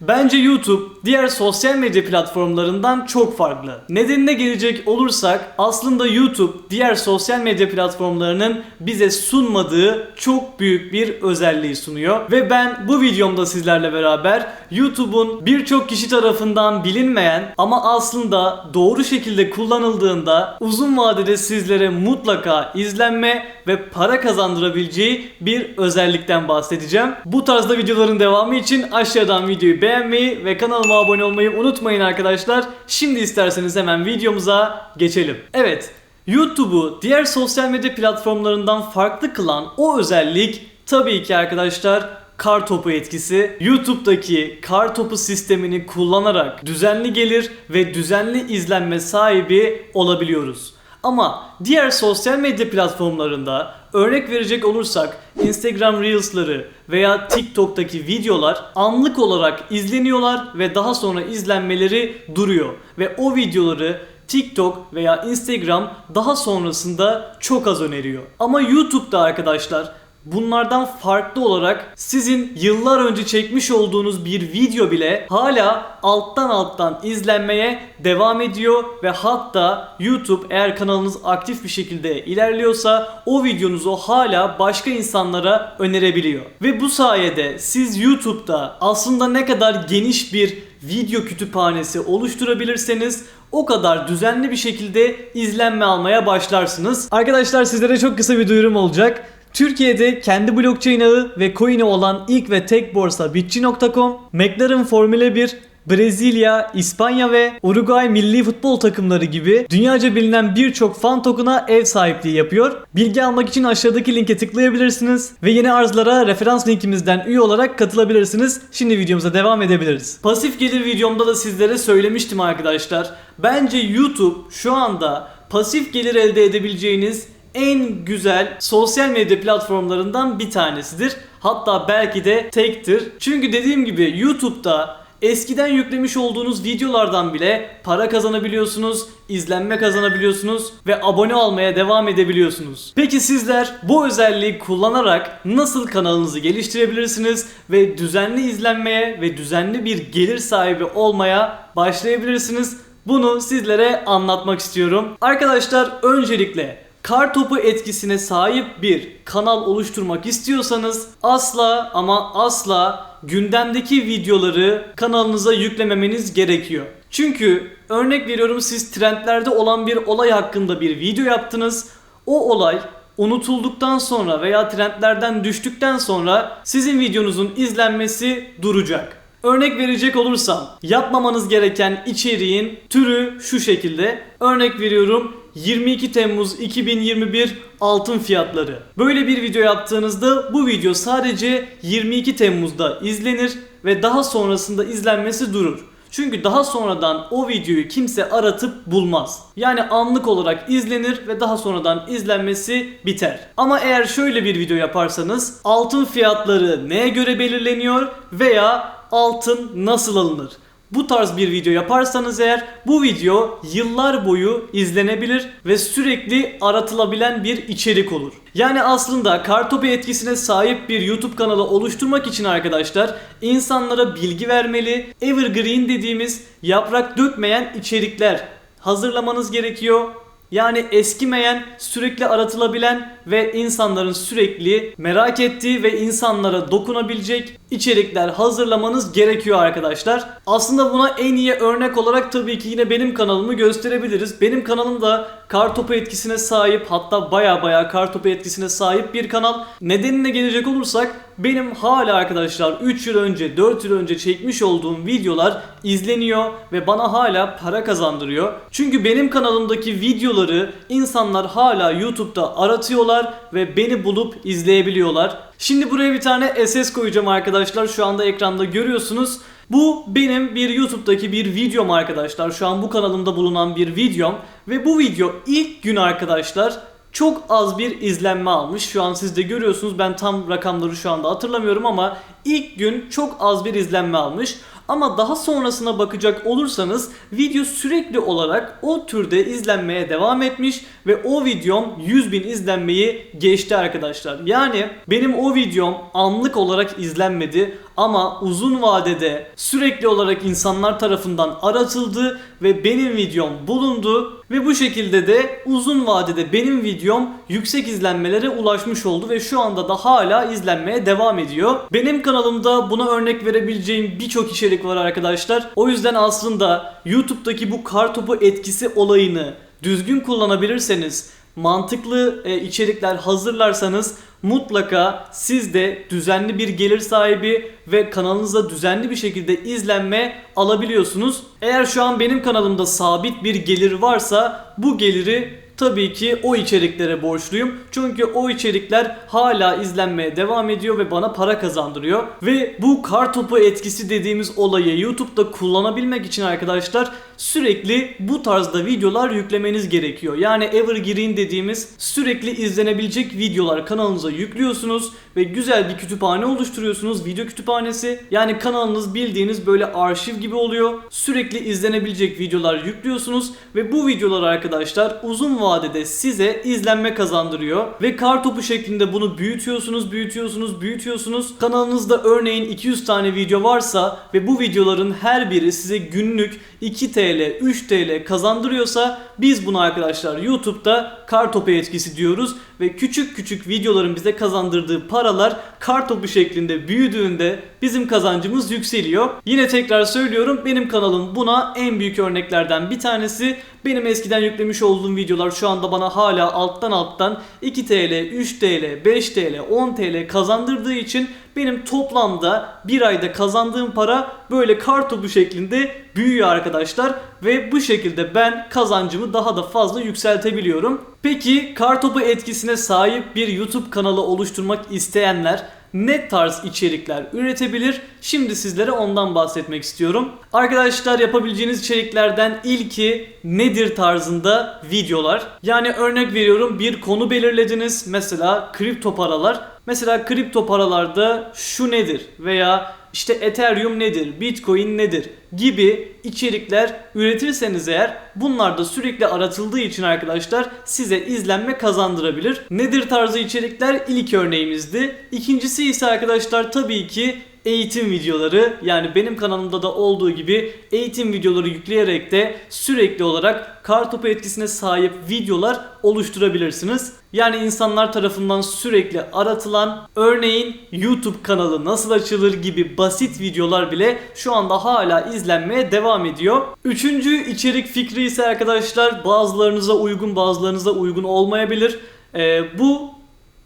Bence YouTube diğer sosyal medya platformlarından çok farklı. Nedenine gelecek olursak aslında YouTube diğer sosyal medya platformlarının bize sunmadığı çok büyük bir özelliği sunuyor. Ve ben bu videomda sizlerle beraber YouTube'un birçok kişi tarafından bilinmeyen ama aslında doğru şekilde kullanıldığında uzun vadede sizlere mutlaka izlenme ve para kazandırabileceği bir özellikten bahsedeceğim. Bu tarzda videoların devamı için aşağıdan videoyu beğenmeyi ve kanalıma abone olmayı unutmayın arkadaşlar. Şimdi isterseniz hemen videomuza geçelim. Evet, YouTube'u diğer sosyal medya platformlarından farklı kılan o özellik tabii ki arkadaşlar kar topu etkisi. YouTube'daki kar topu sistemini kullanarak düzenli gelir ve düzenli izlenme sahibi olabiliyoruz. Ama diğer sosyal medya platformlarında örnek verecek olursak Instagram Reels'ları veya TikTok'taki videolar anlık olarak izleniyorlar ve daha sonra izlenmeleri duruyor ve o videoları TikTok veya Instagram daha sonrasında çok az öneriyor. Ama YouTube'da arkadaşlar Bunlardan farklı olarak sizin yıllar önce çekmiş olduğunuz bir video bile hala alttan alttan izlenmeye devam ediyor ve hatta YouTube eğer kanalınız aktif bir şekilde ilerliyorsa o videonuzu hala başka insanlara önerebiliyor. Ve bu sayede siz YouTube'da aslında ne kadar geniş bir video kütüphanesi oluşturabilirseniz o kadar düzenli bir şekilde izlenme almaya başlarsınız. Arkadaşlar sizlere çok kısa bir duyurum olacak. Türkiye'de kendi blockchain ağı ve coin'i olan ilk ve tek borsa Bitçi.com, McLaren Formula 1, Brezilya, İspanya ve Uruguay milli futbol takımları gibi dünyaca bilinen birçok fan token'a ev sahipliği yapıyor. Bilgi almak için aşağıdaki linke tıklayabilirsiniz ve yeni arzlara referans linkimizden üye olarak katılabilirsiniz. Şimdi videomuza devam edebiliriz. Pasif gelir videomda da sizlere söylemiştim arkadaşlar. Bence YouTube şu anda pasif gelir elde edebileceğiniz en güzel sosyal medya platformlarından bir tanesidir. Hatta belki de tektir. Çünkü dediğim gibi YouTube'da eskiden yüklemiş olduğunuz videolardan bile para kazanabiliyorsunuz, izlenme kazanabiliyorsunuz ve abone olmaya devam edebiliyorsunuz. Peki sizler bu özelliği kullanarak nasıl kanalınızı geliştirebilirsiniz ve düzenli izlenmeye ve düzenli bir gelir sahibi olmaya başlayabilirsiniz? Bunu sizlere anlatmak istiyorum. Arkadaşlar öncelikle kar topu etkisine sahip bir kanal oluşturmak istiyorsanız asla ama asla gündemdeki videoları kanalınıza yüklememeniz gerekiyor. Çünkü örnek veriyorum siz trendlerde olan bir olay hakkında bir video yaptınız. O olay unutulduktan sonra veya trendlerden düştükten sonra sizin videonuzun izlenmesi duracak. Örnek verecek olursam yapmamanız gereken içeriğin türü şu şekilde. Örnek veriyorum 22 Temmuz 2021 altın fiyatları. Böyle bir video yaptığınızda bu video sadece 22 Temmuz'da izlenir ve daha sonrasında izlenmesi durur. Çünkü daha sonradan o videoyu kimse aratıp bulmaz. Yani anlık olarak izlenir ve daha sonradan izlenmesi biter. Ama eğer şöyle bir video yaparsanız altın fiyatları neye göre belirleniyor veya altın nasıl alınır? Bu tarz bir video yaparsanız eğer bu video yıllar boyu izlenebilir ve sürekli aratılabilen bir içerik olur. Yani aslında kartopu etkisine sahip bir YouTube kanalı oluşturmak için arkadaşlar insanlara bilgi vermeli, evergreen dediğimiz yaprak dökmeyen içerikler hazırlamanız gerekiyor. Yani eskimeyen, sürekli aratılabilen ve insanların sürekli merak ettiği ve insanlara dokunabilecek içerikler hazırlamanız gerekiyor arkadaşlar. Aslında buna en iyi örnek olarak tabii ki yine benim kanalımı gösterebiliriz. Benim kanalım da kartopu etkisine sahip hatta baya baya kartopu etkisine sahip bir kanal. Nedenine gelecek olursak benim hala arkadaşlar 3 yıl önce 4 yıl önce çekmiş olduğum videolar izleniyor ve bana hala para kazandırıyor. Çünkü benim kanalımdaki videoları insanlar hala YouTube'da aratıyorlar ve beni bulup izleyebiliyorlar. Şimdi buraya bir tane SS koyacağım arkadaşlar. Şu anda ekranda görüyorsunuz. Bu benim bir YouTube'daki bir videom arkadaşlar. Şu an bu kanalımda bulunan bir videom. Ve bu video ilk gün arkadaşlar çok az bir izlenme almış. Şu an siz de görüyorsunuz. Ben tam rakamları şu anda hatırlamıyorum ama ilk gün çok az bir izlenme almış. Ama daha sonrasına bakacak olursanız video sürekli olarak o türde izlenmeye devam etmiş ve o videom 100 bin izlenmeyi geçti arkadaşlar. Yani benim o videom anlık olarak izlenmedi ama uzun vadede sürekli olarak insanlar tarafından aratıldı ve benim videom bulundu ve bu şekilde de uzun vadede benim videom yüksek izlenmelere ulaşmış oldu ve şu anda da hala izlenmeye devam ediyor. Benim kanalımda buna örnek verebileceğim birçok içerik var arkadaşlar. O yüzden aslında YouTube'daki bu kartopu etkisi olayını düzgün kullanabilirseniz mantıklı e, içerikler hazırlarsanız mutlaka siz de düzenli bir gelir sahibi ve kanalınızda düzenli bir şekilde izlenme alabiliyorsunuz. Eğer şu an benim kanalımda sabit bir gelir varsa bu geliri tabii ki o içeriklere borçluyum. Çünkü o içerikler hala izlenmeye devam ediyor ve bana para kazandırıyor. Ve bu kar topu etkisi dediğimiz olayı YouTube'da kullanabilmek için arkadaşlar sürekli bu tarzda videolar yüklemeniz gerekiyor. Yani evergreen dediğimiz sürekli izlenebilecek videolar kanalınıza yüklüyorsunuz ve güzel bir kütüphane oluşturuyorsunuz. Video kütüphanesi. Yani kanalınız bildiğiniz böyle arşiv gibi oluyor. Sürekli izlenebilecek videolar yüklüyorsunuz ve bu videolar arkadaşlar uzun vadede size izlenme kazandırıyor ve kar topu şeklinde bunu büyütüyorsunuz, büyütüyorsunuz, büyütüyorsunuz. Kanalınızda örneğin 200 tane video varsa ve bu videoların her biri size günlük 2 TL, 3 TL kazandırıyorsa biz bunu arkadaşlar YouTube'da kar topu etkisi diyoruz ve küçük küçük videoların bize kazandırdığı paralar kar topu şeklinde büyüdüğünde bizim kazancımız yükseliyor. Yine tekrar söylüyorum benim kanalım buna en büyük örneklerden bir tanesi. Benim eskiden yüklemiş olduğum videolar şu anda bana hala alttan alttan 2 TL, 3 TL, 5 TL, 10 TL kazandırdığı için benim toplamda bir ayda kazandığım para böyle kar topu şeklinde büyüyor arkadaşlar ve bu şekilde ben kazancımı daha da fazla yükseltebiliyorum. Peki kar topu etkisine sahip bir YouTube kanalı oluşturmak isteyenler ne tarz içerikler üretebilir? Şimdi sizlere ondan bahsetmek istiyorum. Arkadaşlar yapabileceğiniz içeriklerden ilki nedir tarzında videolar. Yani örnek veriyorum bir konu belirlediniz. Mesela kripto paralar. Mesela kripto paralarda şu nedir veya işte Ethereum nedir, Bitcoin nedir gibi içerikler üretirseniz eğer bunlar da sürekli aratıldığı için arkadaşlar size izlenme kazandırabilir. Nedir tarzı içerikler ilk örneğimizdi. İkincisi ise arkadaşlar tabii ki eğitim videoları yani benim kanalımda da olduğu gibi eğitim videoları yükleyerek de sürekli olarak kartopu etkisine sahip videolar oluşturabilirsiniz. Yani insanlar tarafından sürekli aratılan örneğin YouTube kanalı nasıl açılır gibi basit videolar bile şu anda hala izlenmeye devam ediyor. Üçüncü içerik fikri ise arkadaşlar bazılarınıza uygun bazılarınıza uygun olmayabilir. Ee, bu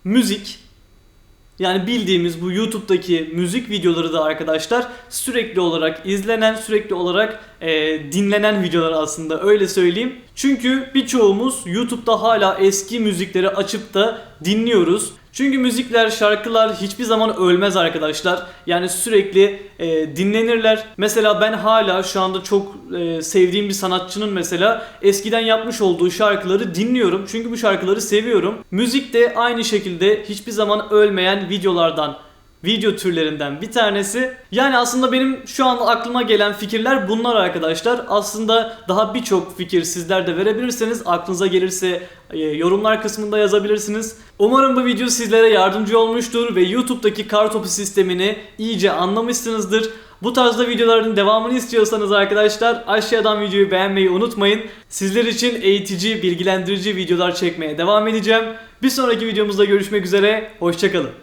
müzik yani bildiğimiz bu YouTube'daki müzik videoları da arkadaşlar sürekli olarak izlenen, sürekli olarak e, dinlenen videolar aslında öyle söyleyeyim. Çünkü birçoğumuz YouTube'da hala eski müzikleri açıp da dinliyoruz. Çünkü müzikler, şarkılar hiçbir zaman ölmez arkadaşlar. Yani sürekli e, dinlenirler. Mesela ben hala şu anda çok e, sevdiğim bir sanatçının mesela eskiden yapmış olduğu şarkıları dinliyorum. Çünkü bu şarkıları seviyorum. Müzik de aynı şekilde hiçbir zaman ölmeyen videolardan video türlerinden bir tanesi. Yani aslında benim şu an aklıma gelen fikirler bunlar arkadaşlar. Aslında daha birçok fikir sizler de verebilirseniz aklınıza gelirse e, yorumlar kısmında yazabilirsiniz. Umarım bu video sizlere yardımcı olmuştur ve YouTube'daki kartopu sistemini iyice anlamışsınızdır. Bu tarzda videoların devamını istiyorsanız arkadaşlar aşağıdan videoyu beğenmeyi unutmayın. Sizler için eğitici, bilgilendirici videolar çekmeye devam edeceğim. Bir sonraki videomuzda görüşmek üzere, hoşçakalın.